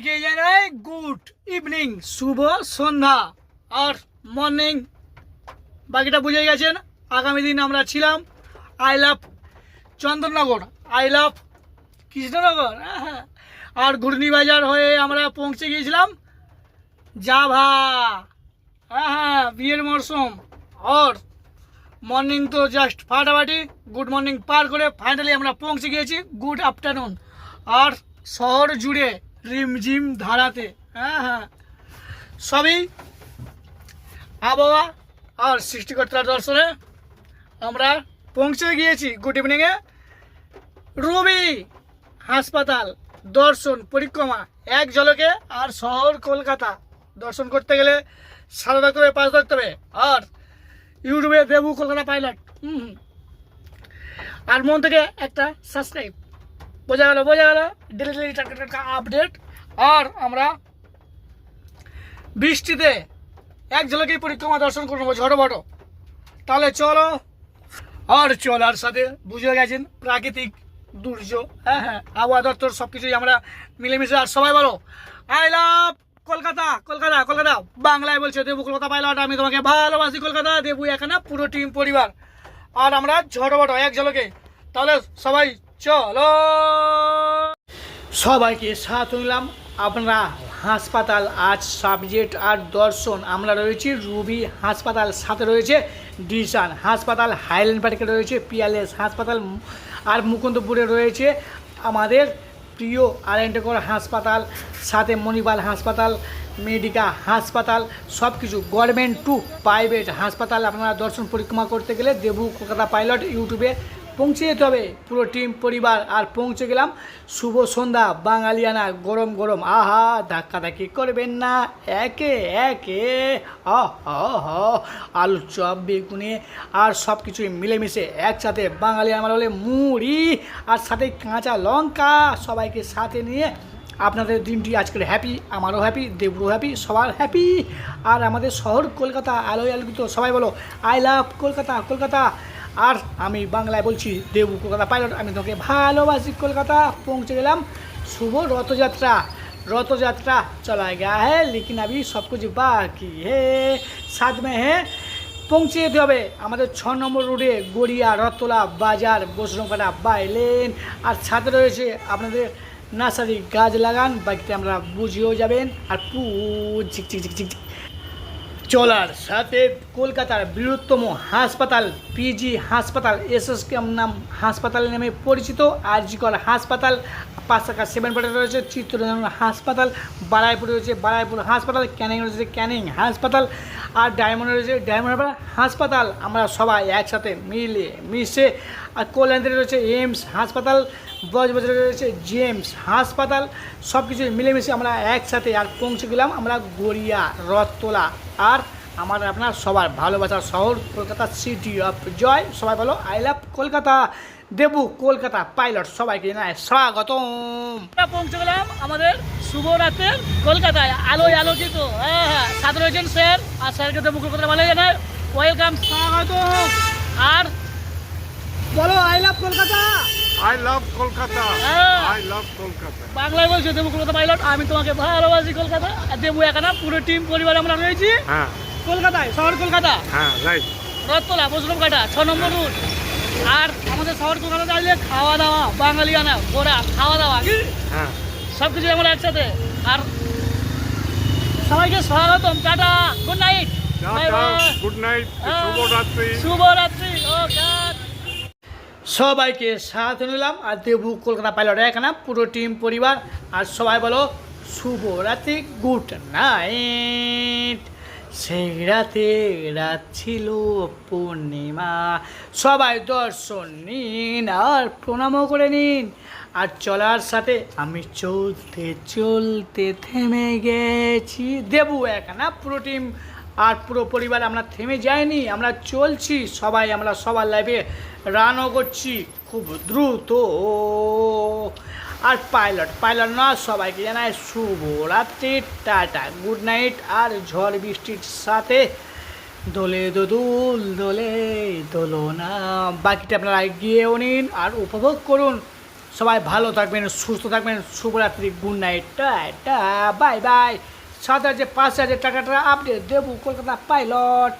জানাই good evening, শুভ সন্ধ্যা। আর মর্নিং, বাকিটা বুঝে গেছেন, আগামী দিন আমরা ছিলাম I love Chandannagar I love Krishnanagar. হ্যাঁ। আর ঘূর্ণিবাজার হয়ে আমরা পৌঁছে গিয়েছিলাম জাভা। হ্যাঁ হ্যাঁ বিয়ের মরশুম আর মর্নিং তো জাস্ট ফাটাফাটি, গুড মর্নিং পার করে ফাইনালি আমরা পৌঁছে গিয়েছি, গুড আফটারনুন। আর শহর জুড়ে রিমঝিম ধারাতে হ্যাঁ হ্যাঁ। সবই আবহাওয়া আর সৃষ্টিকর্তার দর্শনে আমরা পৌঁছে গিয়েছি গুড ইভিনিংয়ে। রবি হাসপাতাল দর্শন পরিক্রমা, এক ঝলকে আর শহর কলকাতা। দর্শন করতে গেলে সারা থাকতে হবে পাঁচ থাকতে হবে আর ইউটিউবে দেবু কলকাতা পাইলট। আর মন থেকে একটা সাবস্ক্রাইব বোঝা গেল বোঝা গেল ডেলি ডেলি টাটকা আপডেট আর আমরা বৃষ্টিতে এক ঝলকেই পরিক্রমা দর্শন করব ঝড়ো বড়ো তাহলে চলো, আর চলার সাথে বুঝে গেছেন, প্রাকৃতিক দুর্যোগ হ্যাঁ হ্যাঁ আবহাওয়া দপ্তর সব কিছুই আমরা মিলেমিশে, আর সবাই বলো, আই লাভ কলকাতা কলকাতা কলকাতা। বাংলায় বলছে দেবু কলকাতা পাইলট, আমি তোমাকে ভালোবাসি কলকাতা, দেবু এখানে পুরো টিম পরিবার। আর আমরা ঝড়ো বড়ো এক ঝলকে। তাহলে সবাই চলো। সবাইকে সাথ নিলাম আপনারা হাসপাতাল আজ সাবজেক্ট আর দর্শন। আমরা রয়েছি রুবি হাসপাতাল, সাথে রয়েছে ডিসান হাসপাতাল, হাইল্যান্ড পার্কে রয়েছে পিয়ালেস হাসপাতাল আর মুকুন্দপুরে রয়েছে আমাদের প্রিয় আরেন্টেকর হাসপাতাল, সাথে মণিপাল হাসপাতাল, মেডিকা হাসপাতাল সব কিছু গভর্নমেন্ট টু প্রাইভেট হাসপাতাল। আপনারা দর্শন পরিক্রমা করতে গেলে দেবু কলকাতা পাইলট ইউটিউবে পৌঁছে যেতে হবে। পুরো টিম পরিবার আর পৌঁছে গেলাম। শুভ সন্ধ্যা বাঙালিয়ানা গরম গরম। আহা ধাক্কা ধাক্কি করবেন না। একে একে আহ, আলু চপ বেগুনে আর সব কিছুই মিলেমিশে একসাথে বাঙালি আমার হলে মুড়ি আর সাথে কাঁচা লঙ্কা সবাইকে সাথে নিয়ে আপনাদের দিনটি আজকের হ্যাপি আমারও হ্যাপি দেবরও হ্যাপি সবার হ্যাপি আর আমাদের শহর কলকাতা আলোয় আলোকিত সবাই বলো আই লাভ কলকাতা কলকাতা। আর আমি বাংলায় বলছি দেবু কলকাতা পাইলট আমি তোকে ভালোবাসি কলকাতা পৌঁছে গেলাম শুভ রথযাত্রা রথযাত্রা চলা গয়া হ্যাঁ लेकिन अभी सब कुछ बाकी है साथ में है পৌঁছে যেতে হবে আমাদের ছ নম্বর রোডে গড়িয়া রথতলা বাজার বসরমপাড়া বাইলেন আর সাথে রয়েছে আপনাদের নার্সারি গাছ লাগান বাকিতে আমরা বুঝিয়েও যাবেন আর পু ঝিক ঝিক ঝিক ঝিক ঝিক। চলার সাথে কলকাতার বৃহত্তম হাসপাতাল পিজি হাসপাতাল, এসএসকেএম নাম হাসপাতাল নামে পরিচিত, আরজিকর হাসপাতাল পাঁচটাকা সেভেন পয়েন্টে রয়েছে চিত্তরঞ্জন হাসপাতাল, বারাইপুরে রয়েছে, বারাইপুর হাসপাতাল, ক্যানিং রয়েছে, ক্যানিং হাসপাতাল, আর ডায়মন্ডে রয়েছে, ডায়মন্ড হাসপাতাল। আমরা সবাই একসাথে মিলে মিশে, আর কল্যাণীতে রয়েছে, এইমস হাসপাতাল বজবাজারে রয়েছে জেমস হাসপাতাল। সব কিছু মিলেমিশে আমরা একসাথে আর পৌঁছে গেলাম আমরা গড়িয়া রথতলা। আর আমার আপনার সবার ভালোবাসার শহর কলকাতা সিটি অফ জয় সবাই বলো I love Kolkata. Debu Kolkata pilot সবাইকে জানায় স্বাগতম। পৌঁছে গেলাম আমাদের শুভ রাতের কলকাতায় আলোয় আলোকিত। হ্যাঁ হ্যাঁ সাথে রয়েছেন স্যার আর স্যারকে দেবু কলকাতা ভালো জানায় ওয়েলকাম স্বাগত আর বলো I love Kolkata. Love Kolkata. হ্যাঁ। I love Kolkata. বাংলায় বলছে দেবু কলকাতা পাইলট আমি তোমাকে ভালোবাসি কলকাতা আর দেবু এখানে পুরো টিম পরিবার আমরা রয়েছি। হ্যাঁ। কলকাতায় শহর কলকাতা। হ্যাঁ রাইট রথতলা কাটা ছ নম্বর রুট আর আমাদের শহর কলকাতা চাইলে খাওয়া দাওয়া বাঙালিয়ানা ঘোরা খাওয়া দাওয়া হ্যাঁ। সব কিছু আমরা একসাথে। আর সবাইকে স্বাগতম tata good night good night. শুভরাত্রি। শুভরাত্রি ও সবাইকে সাথে নিলাম আর দেবু কলকাতা পাইলট এখানে পুরো টিম পরিবার আর সবাই বলো শুভরাত্রি গুড নাইট সেই রাতে রাত ছিল পূর্ণিমা। সবাই দর্শন নিন আর প্রণামও করে নিন। আর চলার সাথে আমি চলতে চলতে থেমে গেছি। দেবু এক না পুরো টিম আর পুরো পরিবার আমরা থেমে যাইনি আমরা চলছি, সবাই আমরা সবার লাইফে রানও করছি, খুব দ্রুত। আর পাইলট পাইলট না সবাইকে জানায় শুভরাত্রি, টাটা গুড নাইট আর ঝড় বৃষ্টির সাথে দোলে দোদুল দোলে, দোলো না। বাকিটা আপনারা গিয়েও নিন আর উপভোগ করুন। সবাই ভালো থাকবেন, সুস্থ থাকবেন, শুভরাত্রি good night ta bye bye সাত হাজার পাঁচ হাজার টাকাটা আপডেট দেবো কলকাতা পাইলট।